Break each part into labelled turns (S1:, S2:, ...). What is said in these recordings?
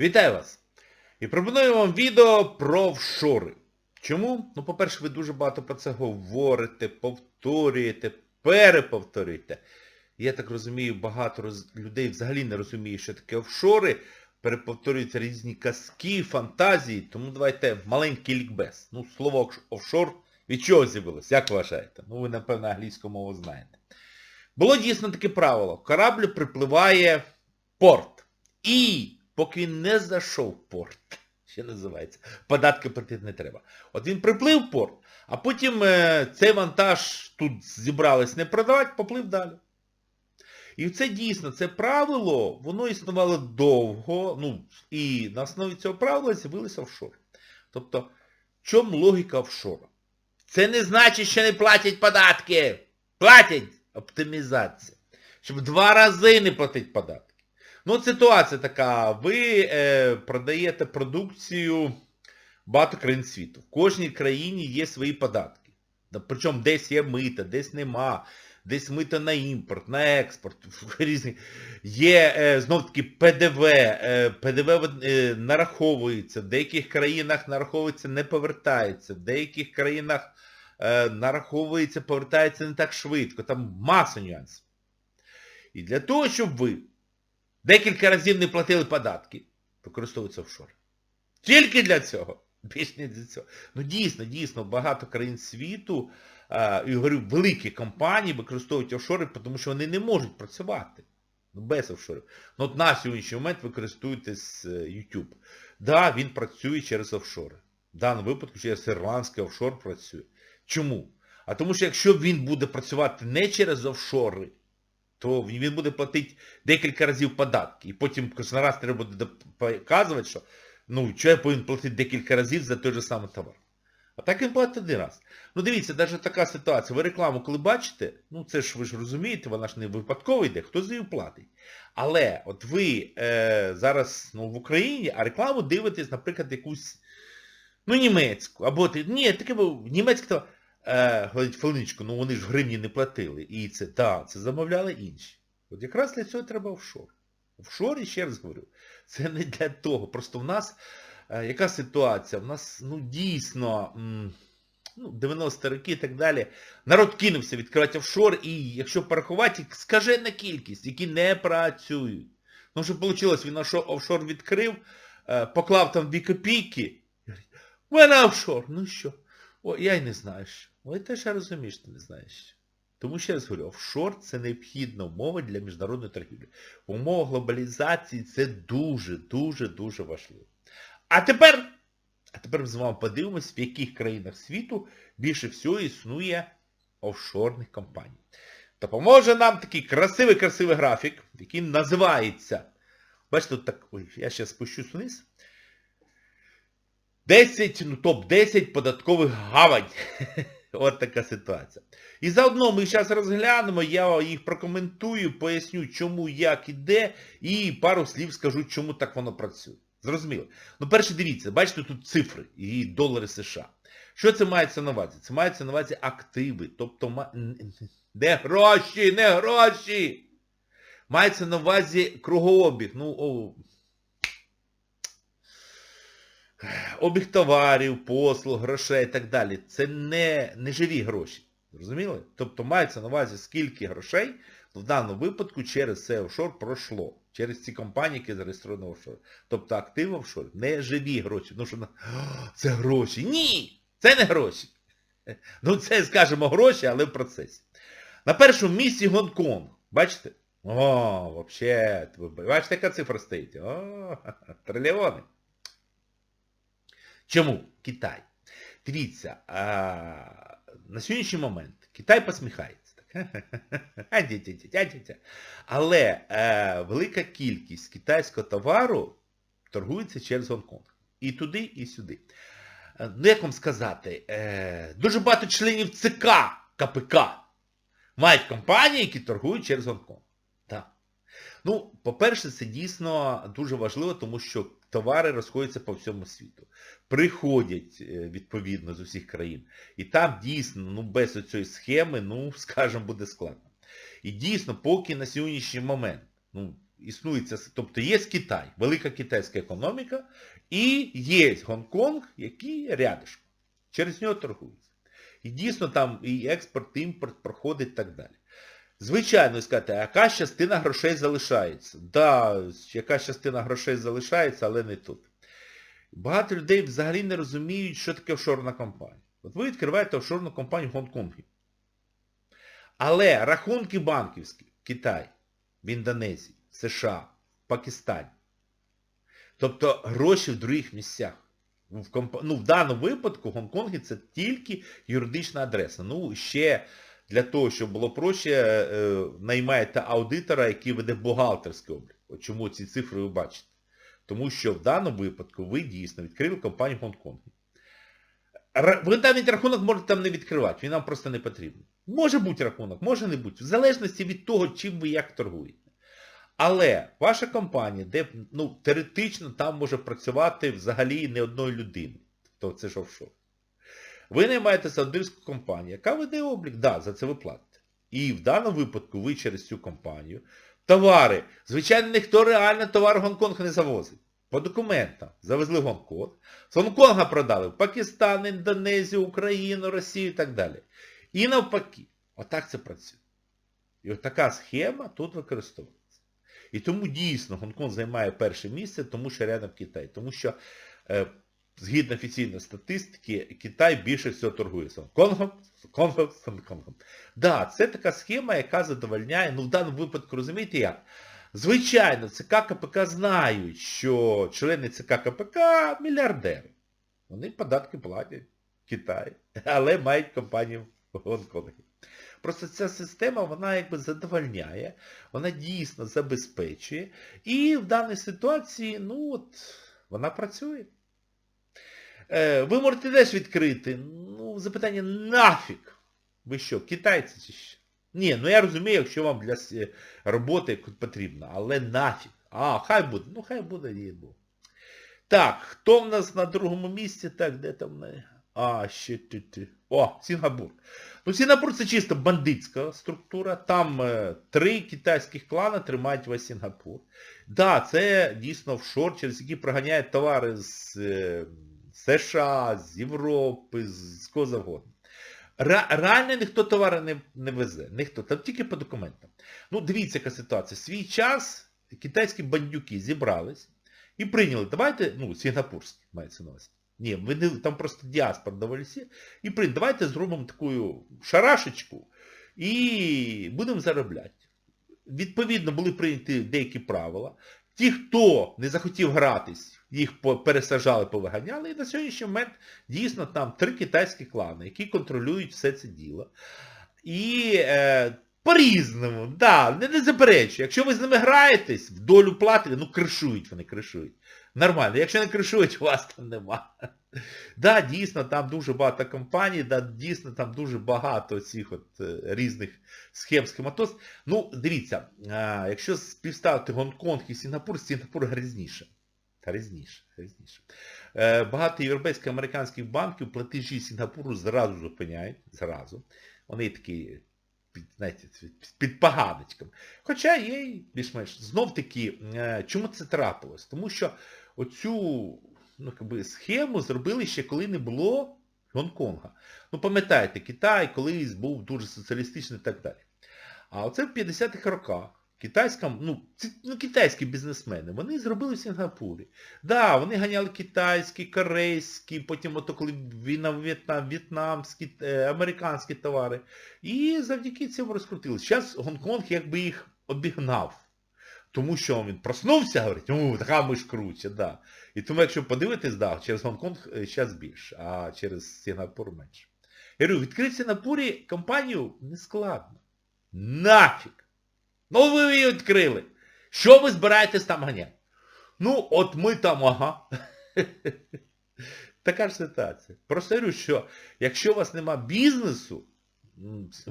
S1: Вітаю вас! І пропоную вам відео про офшори. Чому? Ну, по-перше, ви дуже багато про це говорите, повторюєте, переповторюєте. Я так розумію, багато роз... людей взагалі не розуміє, що таке офшори. Переповторюються різні казки, фантазії, тому давайте маленький лікбез. Ну, слово офшор від чого з'явилось? Як вважаєте? Ну, ви, напевно, англійську мову знаєте. Було дійсно таке правило. Корабль припливає порт. І поки він не зайшов в порт, ще називається, податки платити не треба. От він приплив в порт, а потім е, цей вантаж тут зібрались не продавати, поплив далі. І це дійсно, це правило, воно існувало довго, ну, і на основі цього правила з'явилися офшори. Тобто, в чому логіка офшора? Це не значить, що не платять податки. Платять оптимізація. Щоб два рази не платити податки. Ну, от ситуація така, ви е, продаєте продукцію багато країн світу. В кожній країні є свої податки. Причому десь є мита, десь нема, десь мита на імпорт, на експорт, різні. Є е, знов таки ПДВ, е, ПДВ е, нараховується, в деяких країнах нараховується, не повертається, в деяких країнах е, нараховується, повертається не так швидко, там маса нюансів. І для того, щоб ви декілька разів не платили податки, використовуються офшори. Тільки для цього. Більш не для цього. Ну дійсно, дійсно, багато країн світу, і говорю, великі компанії використовують офшори, тому що вони не можуть працювати. Ну, без офшорів. Ну от на сьогоднішній момент ви користуєтесь е, YouTube. Да, він працює через офшори. В даному випадку через ірландський офшор працює. Чому? А тому що якщо він буде працювати не через офшори, то він буде платити декілька разів податки. І потім кожен раз треба буде показувати, що ну, що я повинен платити декілька разів за той же самий товар. А так він платить один раз. Ну дивіться, навіть така ситуація. Ви рекламу, коли бачите, ну це ж ви ж розумієте, вона ж не випадково йде, хто за її платить. Але от ви е, зараз ну, в Україні, а рекламу дивитесь, наприклад, якусь, ну, німецьку, або ні, таке був, німецька, то, е, говорить, хвилиночку, ну вони ж гривні не платили. І це, так, це замовляли інші. От якраз для цього треба офшор. Офшор, ще раз говорю, це не для того. Просто в нас, е, яка ситуація? В нас, ну, дійсно, м, ну, 90 роки і так далі, народ кинувся відкривати офшор, і якщо порахувати, скажена кількість, які не працюють. Ну, що вийшло, він офшор- відкрив, е, поклав там 2 копійки, у мене офшор, ну що? О, я й не знаю що. Ой, ти ж розумієш, що ти не знаєш. Тому ще раз говорю, офшор це необхідна умова для міжнародної торгівлі. Умова глобалізації це дуже, дуже, дуже важливо. А тепер, а тепер ми з вами подивимось, в яких країнах світу більше всього існує офшорних компаній. Допоможе нам такий красивий-красивий графік, який називається, бачите, тут так, ой, я зараз спущусь вниз. 10, ну топ-10 податкових гавань. От така ситуація. І заодно ми зараз розглянемо, я їх прокоментую, поясню, чому, як і де, і пару слів скажу, чому так воно працює. Зрозуміло. Ну, перше дивіться, бачите тут цифри і долари США. Що це мається на увазі? Це мається на увазі активи. Тобто, не гроші, не гроші! Мається на увазі кругообіг. Ну, о, обіг товарів, послуг, грошей і так далі. Це не, не живі гроші. Зрозуміли? Тобто мається на увазі, скільки грошей в даному випадку через цей офшор пройшло. Через ці компанії, які зареєстровані офшорі. Тобто активи офшорів не живі гроші. Ну що. Це гроші. Ні! Це не гроші. Ну це, скажімо, гроші, але в процесі. На першому місці Гонконг. Бачите? О, взагалі, бачите, яка цифра стоїть? О, трильйони. Чому? Китай. Дивіться, а, на сьогоднішній момент Китай посміхається. Але е, велика кількість китайського товару торгується через Гонконг. І туди, і сюди. Е, Ну, як вам сказати, е, дуже багато членів ЦК КПК мають компанії, які торгують через Гонконг. Так. Ну, по-перше, це дійсно дуже важливо, тому що товари розходяться по всьому світу. Приходять, е, відповідно, з усіх країн. І там дійсно, ну, без цієї схеми, ну, скажімо, буде складно. І дійсно, поки на сьогоднішній момент, ну, існує ця, тобто є Китай, велика китайська економіка, і є Гонконг, який рядишком. Через нього торгується. І дійсно там і експорт, і імпорт проходить і так далі. Звичайно, сказати, яка частина грошей залишається? Да, яка частина грошей залишається, але не тут. Багато людей взагалі не розуміють, що таке офшорна компанія. От ви відкриваєте офшорну компанію в Гонконгі. Але рахунки банківські в Китаї, в Індонезії, США, в Пакистані. Тобто гроші в других місцях. В, комп... ну, в даному випадку в це тільки юридична адреса. Ну, ще для того, щоб було проще, е, наймаєте аудитора, який веде бухгалтерський облік. От чому ці цифри ви бачите. Тому що в даному випадку ви дійсно відкрили компанію в Гонконгі. Ви навіть рахунок можете там не відкривати, він нам просто не потрібен. Може бути рахунок, може не бути, в залежності від того, чим ви як торгуєте. Але ваша компанія, де ну, теоретично там може працювати взагалі не одної людини, тобто це ж офшор. Ви наймаєте саудівську компанію, яка веде облік, да, за це ви платите. І в даному випадку ви через цю компанію товари, звичайно, ніхто реально товар в Гонконг не завозить. По документам завезли в Гонконг. З Гонконга продали в Пакистан, Індонезію, Україну, Росію і так далі. І навпаки. Отак це працює. І от така схема тут використовується. І тому дійсно Гонконг займає перше місце, тому що рядом Китай. Тому що, е, згідно офіційної статистики, Китай більше всього торгує з Гонконгом, з Гонконгом, з Гонконгом. Да, це така схема, яка задовольняє, ну в даному випадку розумієте як? Звичайно, ЦК КПК знають, що члени ЦК КПК мільярдери. Вони податки платять в Китаї, але мають компанію в Гонконгі. Просто ця система, вона якби задовольняє, вона дійсно забезпечує. І в даній ситуації, ну от, вона працює. Е, ви можете теж відкрити. Ну, запитання нафіг. Ви що, китайці чи що? Ні, ну я розумію, якщо вам для роботи потрібно, але нафіг. А, хай буде. Ну хай буде, їй Бог. Так, хто в нас на другому місці? Так, де там. А, ще ти. О, Сінгапур. Ну, Сінгапур це чисто бандитська структура. Там е, три китайських клана тримають весь Сінгапур. Да, це дійсно офшор, через який проганяють товари з е, США, з Європи, з, кого завгодно. Ре- Реально ніхто товари не, не везе. Ніхто. Там тільки по документам. Ну, дивіться, яка ситуація. Свій час китайські бандюки зібрались і прийняли. Давайте, ну, сінгапурські мається на увазі. Ні, ви не, там просто діаспора доволі всі. І прийняли, давайте зробимо таку шарашечку і будемо заробляти. Відповідно, були прийняті деякі правила. Ті, хто не захотів гратись, їх пересажали, повиганяли. І на сьогоднішній момент дійсно там три китайські клани, які контролюють все це діло. І е, по-різному, да, не, не заперечую. Якщо ви з ними граєтесь, в долю платите, ну кришують вони, кришують. Нормально. Якщо не кришують, у вас там нема. Да, дійсно, там дуже багато компаній, да, дійсно там дуже багато цих от е, різних схем, схематоз. Ну, дивіться, а, якщо співставити Гонконг і Сінгапур, Сінгапур грізніше. Грізніше, грізніше. Е, багато європейських американських банків платежі Сінгапуру зразу зупиняють, зразу. Вони такі, під, знаєте, під- під. Хоча є більш-менш. Знов таки, е, чому це трапилось? Тому що оцю ну, якби, схему зробили ще коли не було Гонконга. Ну, пам'ятаєте, Китай колись був дуже соціалістичний і так далі. А оце в 50-х роках китайська, ну, ну, китайські бізнесмени, вони зробили в Сінгапурі. Да, вони ганяли китайські, корейські, потім ото коли війна в В'єтнам, в'єтнамські, е, американські товари. І завдяки цьому розкрутили. Зараз Гонконг якби їх обігнав. Тому що він проснувся, говорить, о, така ми ж круче, да. І тому, якщо подивитись, да, через Гонконг зараз більше, а через Сінгапур менше. Я говорю, відкрити в Сінгапурі компанію не складно. Нафіг. Ну ви її відкрили. Що ви збираєтесь там ганяти? Ну, от ми там, ага. Така ж ситуація. Просто говорю, що якщо у вас нема бізнесу,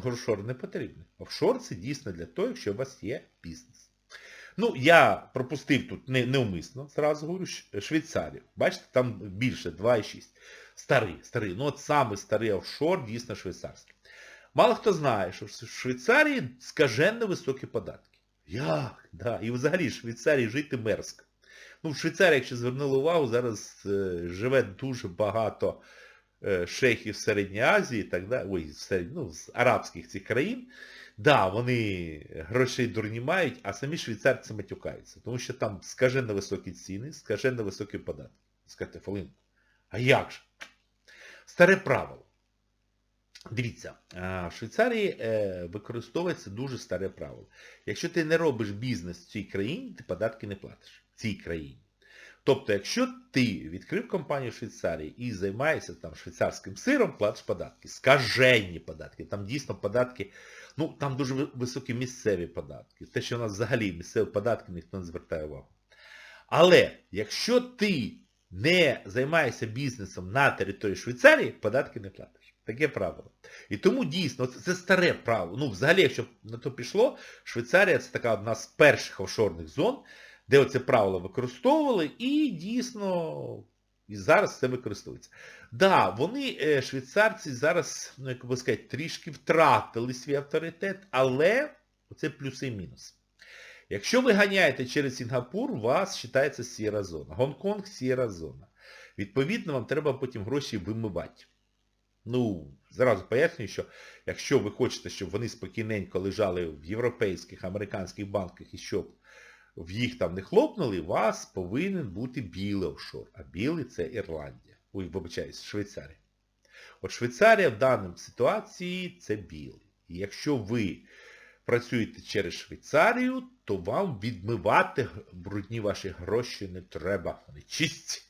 S1: офшор не потрібен. Офшор це дійсно для того, якщо у вас є бізнес. Ну, я пропустив тут не, неумисно, зразу говорю, Швейцарію. Бачите, там більше, 2,6. Старий, старий. Ну от саме старий офшор дійсно швейцарський. Мало хто знає, що в Швейцарії скаженно високі податки. Як? Да. І взагалі в Швейцарії жити мерзко. Ну, в Швейцарії, якщо звернули увагу, зараз е, живе дуже багато е, шейхів Середньої Азії, так далі, ой, серед- ну, з арабських цих країн. Да, вони грошей дурні мають, а самі швейцарці матюкаються. Тому що там скажено високі ціни, скажено високі податки. Скажете, Фолинку, а як же? Старе правило. Дивіться, в Швейцарії е, використовується дуже старе правило. Якщо ти не робиш бізнес в цій країні, ти податки не платиш. В цій країні. Тобто, якщо ти відкрив компанію в Швейцарії і займаєшся там швейцарським сиром, платиш податки. Скаженні податки. Там дійсно податки, ну там дуже високі місцеві податки. Те, що у нас взагалі місцеві податки, ніхто не звертає увагу. Але якщо ти не займаєшся бізнесом на території Швейцарії, податки не платиш. Таке правило. І тому дійсно, це, старе правило. Ну, взагалі, якщо на то пішло, Швейцарія це така одна з перших офшорних зон, де оце правило використовували, і дійсно і зараз це використовується. Да, вони, е, швейцарці, зараз, ну як би сказати, трішки втратили свій авторитет, але це плюси і мінуси. Якщо ви ганяєте через Сінгапур, у вас вважається сіра зона. Гонконг сіра зона. Відповідно, вам треба потім гроші вимивати. Ну, зразу пояснюю, що якщо ви хочете, щоб вони спокійненько лежали в європейських, американських банках і щоб в їх там не хлопнули, у вас повинен бути білий офшор. А білий це Ірландія. Ой, вибачаюсь, Швейцарія. От Швейцарія в даній ситуації це білий. І якщо ви працюєте через Швейцарію, то вам відмивати брудні ваші гроші не треба. Вони чисті.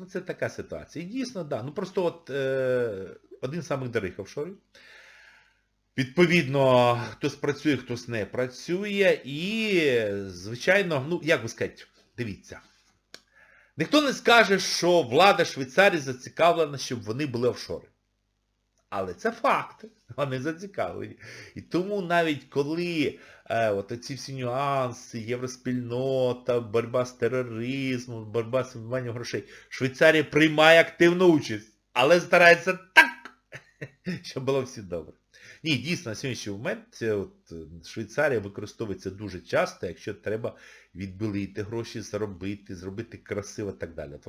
S1: Ну це така ситуація. І дійсно, да. Ну просто от е, один з самих дорогих офшорів. Відповідно, хтось працює, хтось не працює. І, звичайно, ну, як би сказати, дивіться. Ніхто не скаже, що влада Швейцарії зацікавлена, щоб вони були офшори. Але це факти. Вони зацікавлені. І тому навіть коли е, от ці всі нюанси, євроспільнота, боротьба з тероризмом, боротьба з вимиванням грошей, Швейцарія приймає активну участь, але старається так, щоб було всі добре. Ні, дійсно, на сьогоднішній момент е, от, е, Швейцарія використовується дуже часто, якщо треба відбілити гроші, заробити, зробити красиво і так далі. От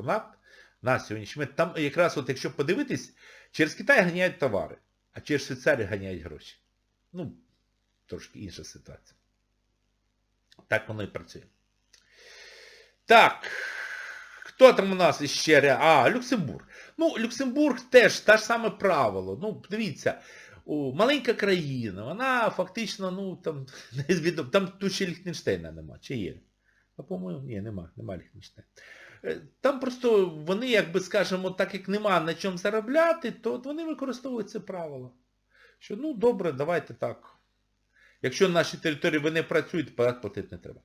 S1: на сьогоднішній момент, там якраз от якщо подивитись, через Китай ганяють товари, а через Швейцарію ганяють гроші. Ну, трошки інша ситуація. Так воно і працює. Так. Хто там у нас іще? ре- А, Люксембург. Ну, Люксембург теж те ж саме правило. Ну, дивіться, о, маленька країна, вона фактично, ну, там, не звідом, там тут Ліхтенштейна нема, чи є? А по-моєму, ні, нема, нема Ліхтенштейна. Е, Там просто вони, якби скажемо, так як нема на чому заробляти, то вони використовують це правило. Що, ну, добре, давайте так. Якщо на нашій території ви не працюєте, податок платити не треба.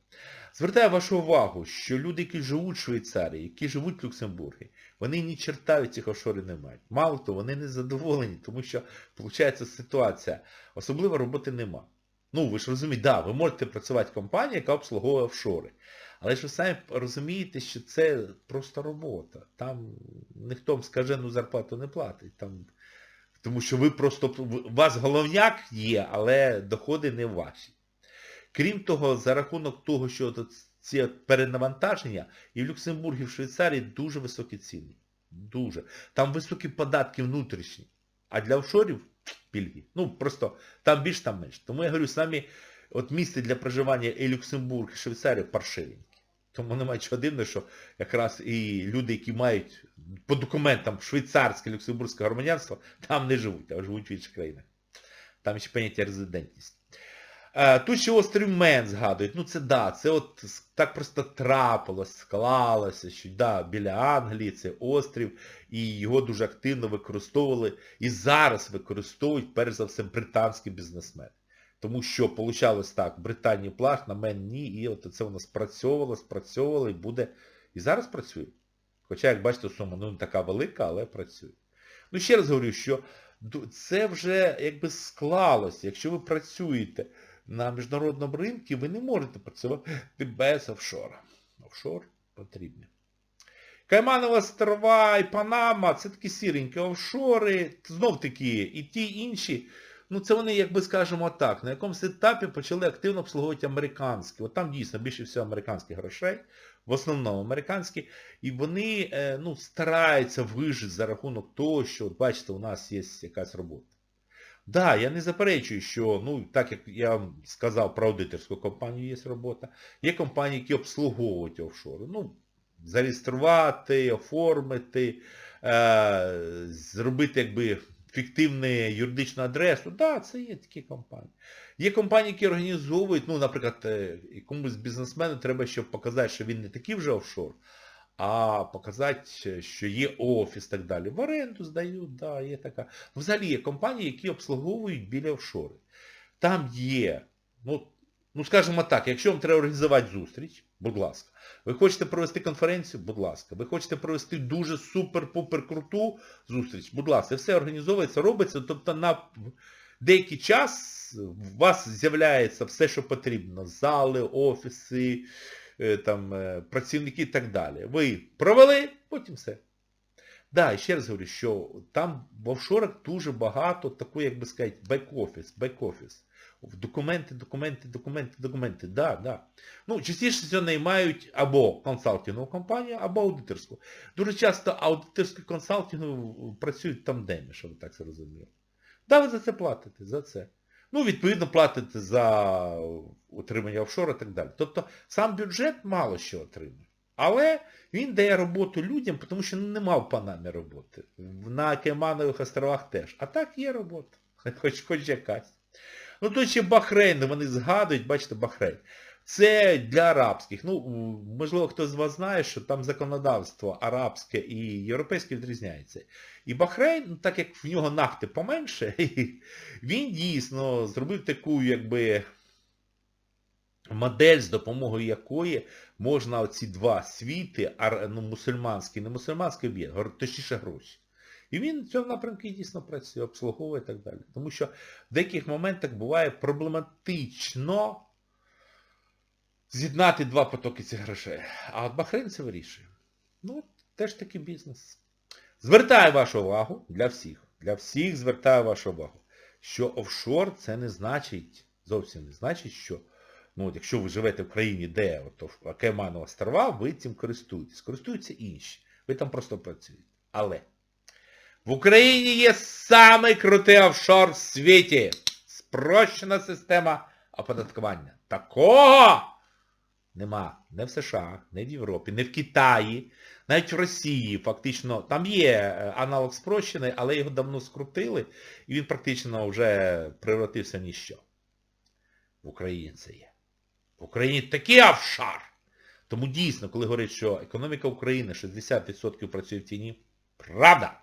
S1: Звертаю вашу увагу, що люди, які живуть в Швейцарії, які живуть в Люксембургі, вони ні черта від цих офшорів не мають. Мало того, вони не задоволені, тому що, виходить, ситуація, особливо роботи нема. Ну, ви ж розумієте, да, ви можете працювати в компанії, яка обслуговує офшори. Але ж ви самі розумієте, що це просто робота. Там ніхто вам скажену зарплату не платить. Там, тому що ви просто, у вас головняк є, але доходи не ваші. Крім того, за рахунок того, що от ці перенавантаження, і в Люксембургі, і в Швейцарії дуже високі ціни. Дуже. Там високі податки внутрішні. А для офшорів пільги. Ну, просто там більш, там менш. Тому я говорю, самі от місце для проживання і Люксембург, і Швейцарія паршивенькі. Тому немає чого дивного, що якраз і люди, які мають по документам швейцарське, люксембурзьке громадянство, там не живуть, а живуть в інших країнах. Там ще поняття резидентність. Е, Тут ще острів Мен згадують. Ну це да, це от так просто трапилось, склалося, що да, біля Англії це острів, і його дуже активно використовували, і зараз використовують, перш за все, британські бізнесмени. Тому що получалось так, Британії плаж, на мен ні, і от це нас спрацьовувало, спрацьовувало і буде. І зараз працює. Хоча, як бачите, сума ну, не така велика, але працює. Ну, ще раз говорю, що це вже якби склалося. Якщо ви працюєте на міжнародному ринку, ви не можете працювати без офшора. Офшор потрібний. Кайманова острова і Панама це такі сіренькі офшори, знов таки і ті інші. Ну це вони, якби скажемо так, на якомусь етапі почали активно обслуговувати американські. От там дійсно більше всього американських грошей, в основному американські, і вони е, ну, стараються вижити за рахунок того, що, от бачите, у нас є якась робота. Так, да, я не заперечую, що, ну, так як я вам сказав, про аудиторську компанію є робота, є компанії, які обслуговують офшори. Ну, зареєструвати, оформити, е, зробити якби фіктивну юридичну адресу. Так, да, це є такі компанії. Є компанії, які організовують, ну, наприклад, комусь якомусь бізнесмену треба, щоб показати, що він не такий вже офшор, а показати, що є офіс і так далі. В оренду здають, да, є така. Взагалі є компанії, які обслуговують біля офшори. Там є, ну, ну скажімо так, якщо вам треба організувати зустріч, будь ласка. Ви хочете провести конференцію, будь ласка. Ви хочете провести дуже супер-пупер круту зустріч, будь ласка. Все організовується, робиться, тобто на деякий час у вас з'являється все, що потрібно. Зали, офіси, е, там, е, працівники і так далі. Ви провели, потім все. Да, і ще раз говорю, що там в офшорах дуже багато такої, як би сказати, бек-офіс, бек-офіс. Документи, документи, документи, документи. Да, да. Ну, частіше всього наймають або консалтингову компанію, або аудиторську. Дуже часто аудиторські консалтинги працюють тандемі, що ви так зрозуміли. Да, ви за це платите, за це. Ну, відповідно, платите за утримання офшору і так далі. Тобто сам бюджет мало що отримує. Але він дає роботу людям, тому що нема в Панамі роботи. На Кайманових островах теж. А так є робота. Хоч хоч якась. Ну тут ще Бахрейн, вони згадують, бачите, Бахрейн. Це для арабських. Ну, можливо, хтось з вас знає, що там законодавство арабське і європейське відрізняється. І Бахрейн, ну, так як в нього нафти поменше, він дійсно зробив таку, якби, модель, з допомогою якої можна оці два світи, ну, мусульманський, не мусульманський об'єднати, точніше гроші. І він в цьому напрямку дійсно працює, обслуговує і так далі. Тому що в деяких моментах буває проблематично з'єднати два потоки цих грошей. А от Бахрейн це вирішує. Ну, теж такий бізнес. Звертаю вашу увагу для всіх. Для всіх звертаю вашу увагу, що офшор це не значить, зовсім не значить, що ну, от якщо ви живете в країні, де от, Кайманова острова, ви цим користуєтесь. Користуються інші. Ви там просто працюєте. Але в Україні є самий крутий офшор в світі. Спрощена система оподаткування. Такого нема не в США, не в Європі, не в Китаї, навіть в Росії фактично. Там є е, аналог спрощений, але його давно скрутили, і він практично вже превратився в ніщо. В Україні це є. В Україні такий офшор. Тому дійсно, коли говорять, що економіка України 60% працює в тіні, правда.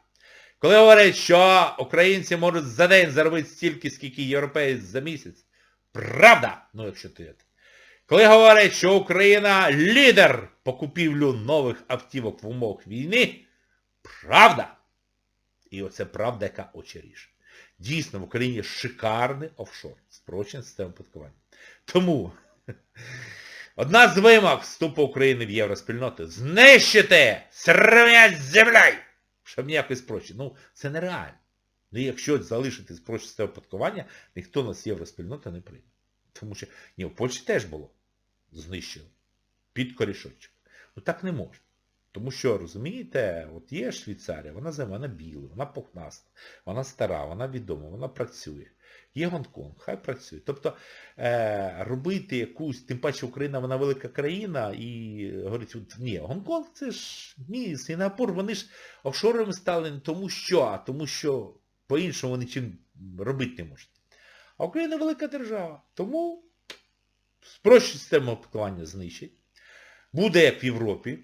S1: Коли говорять, що українці можуть за день заробити стільки, скільки європейці за місяць, правда, ну якщо ти. Коли говорять, що Україна лідер по купівлю нових автівок в умовах війни, правда. І оце правда, яка очі ріже. Дійсно, в Україні шикарний офшор, спрощена система оподаткування. Тому одна з вимог вступу України в євроспільноту знищити сравнять з землею, щоб ніякої спрощення. Ну, це нереально. Ну якщо залишити спрощене оподаткування, ніхто нас євроспільнота не прийме. Тому що, ні, в Польщі теж було знищено. Під корішочок. Ну так не можна. Тому що, розумієте, от є Швейцарія, вона зима, вона біла, вона пухнаста, вона стара, вона відома, вона працює. Є Гонконг, хай працює. Тобто е, робити якусь, тим паче Україна, вона велика країна, і говорить, ні, Гонконг це ж ні, Сінгапур, вони ж офшорами стали не тому що, а тому що по-іншому вони чим робити не можуть. А Україна велика держава. Тому спрощу систему оподаткування знищить. Буде як в Європі.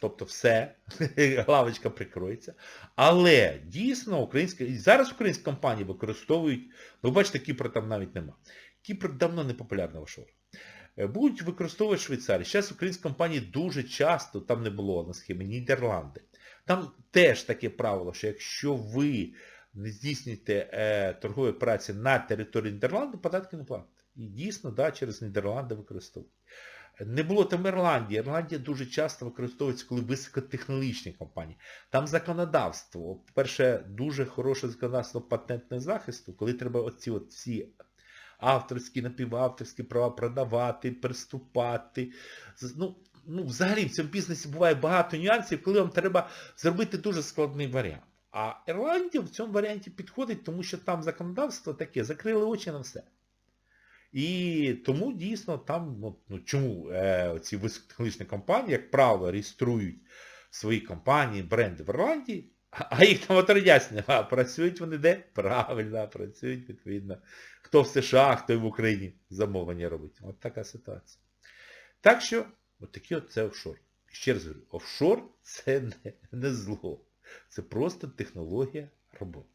S1: Тобто все, лавочка прикроється. Але дійсно українська, і зараз українські компанії використовують, ви бачите, Кіпр там навіть нема. Кіпр давно не популярний офшор. Будуть використовувати Швейцарію. Зараз українські компанії дуже часто, там не було на схемі, Нідерланди. Там теж таке правило, що якщо ви не здійснюєте е, торгові операції на території Нідерланду, податки не платите. І дійсно, да, через Нідерланди використовують. Не було там Ірландії. Ірландія дуже часто використовується, коли високотехнологічні компанії. Там законодавство. По-перше, дуже хороше законодавство патентного захисту, коли треба оці от всі авторські, напівавторські права продавати, приступати. Ну, ну, взагалі в цьому бізнесі буває багато нюансів, коли вам треба зробити дуже складний варіант. А Ірландія в цьому варіанті підходить, тому що там законодавство таке, закрили очі на все. І тому дійсно там, ну, ну чому е, ці високотехнологічні компанії, як правило, реєструють свої компанії, бренди в Ірландії, а їх там отродясь а працюють вони де? Правильно, працюють відповідно. Хто в США, хто в Україні замовлення робить. От така ситуація. Так що, от такі от це офшор. Ще раз говорю, офшор це не, не зло. Це просто технологія роботи.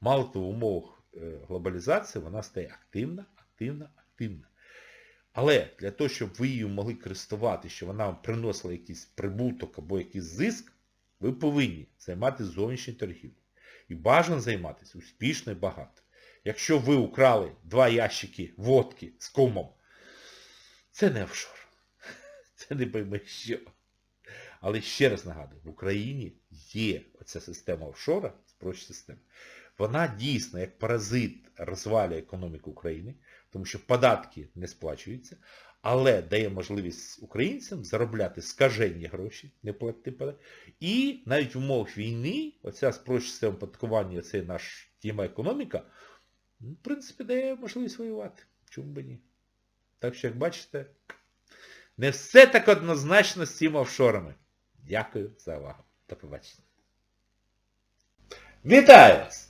S1: Мало того, в умовах е, глобалізації вона стає активна, активна, активна. Але для того, щоб ви її могли користувати, щоб вона вам приносила якийсь прибуток або якийсь зиск, ви повинні займатися зовнішньою торгівлею. І бажано займатися успішно і багато. Якщо ви украли два ящики водки з кумом, це не офшор. Це не пойми що. Але ще раз нагадую, в Україні є оця система офшора, спрощена система. Вона дійсно, як паразит, розвалює економіку України, тому що податки не сплачуються, але дає можливість українцям заробляти скажені гроші, не платити податки. І навіть в умовах війни оця спрощена система податкування, оцей наш тема економіка, ну, в принципі, дає можливість воювати. Чому би ні? Так що, як бачите, не все так однозначно з цими офшорами. Дякую за увагу. До побачення. Вітаю вас!